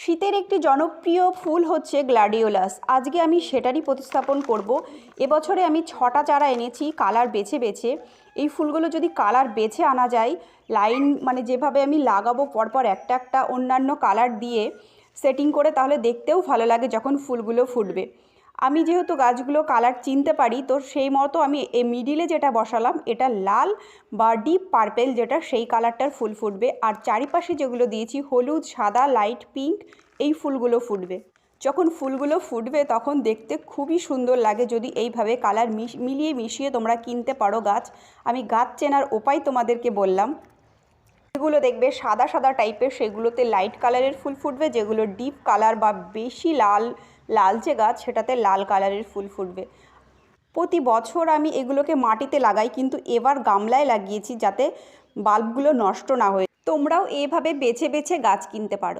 শীতের একটি জনপ্রিয় ফুল হচ্ছে গ্ল্যাডিওলাস আজকে আমি সেটারই প্রতিস্থাপন করব। এবছরে আমি ছটা চারা এনেছি, কালার বেছে বেছে। এই ফুলগুলো যদি কালার বেছে আনা যায়, লাইন মানে যেভাবে আমি লাগাবো, পরপর একটা একটা অন্যান্য কালার দিয়ে সেটিং করে তাহলে দেখতেও ভালো লাগে যখন ফুলগুলো ফুটবে। আমি যেহেতু গাছগুলো কালার চিনতে পারি, তো সেই মতো আমি এ মিডিলে যেটা বসালাম, এটা লাল বা ডিপ পার্পেল যেটা, সেই কালারটার ফুল ফুটবে। আর চারিপাশে যেগুলো দিয়েছি, হলুদ, সাদা লাইট পিঙ্ক এই ফুলগুলো ফুটবে। যখন ফুলগুলো ফুটবে, তখন দেখতে খুবই সুন্দর লাগে যদি এইভাবে কালার মিশ, মিলিয়ে মিশিয়ে তোমরা কিনতে পারো গাছ। আমি গাছ চেনার উপায় তোমাদেরকে বললাম। যেগুলো দেখবে সাদা সাদা টাইপের সেগুলোতে লাইট কালারের ফুল ফুটবে, যেগুলো ডিপ কালার বা বেশি লাল লালচে গাছ, সেটাতে লাল কালারের ফুল ফুটবে। প্রতি বছর আমি এগুলোকে মাটিতে লাগাই, কিন্তু এবার গামলায় লাগিয়েছি যাতে বাল্বগুলো নষ্ট না হয়ে তোমরাও এভাবে বেছে বেছে গাছ কিনতে পারো।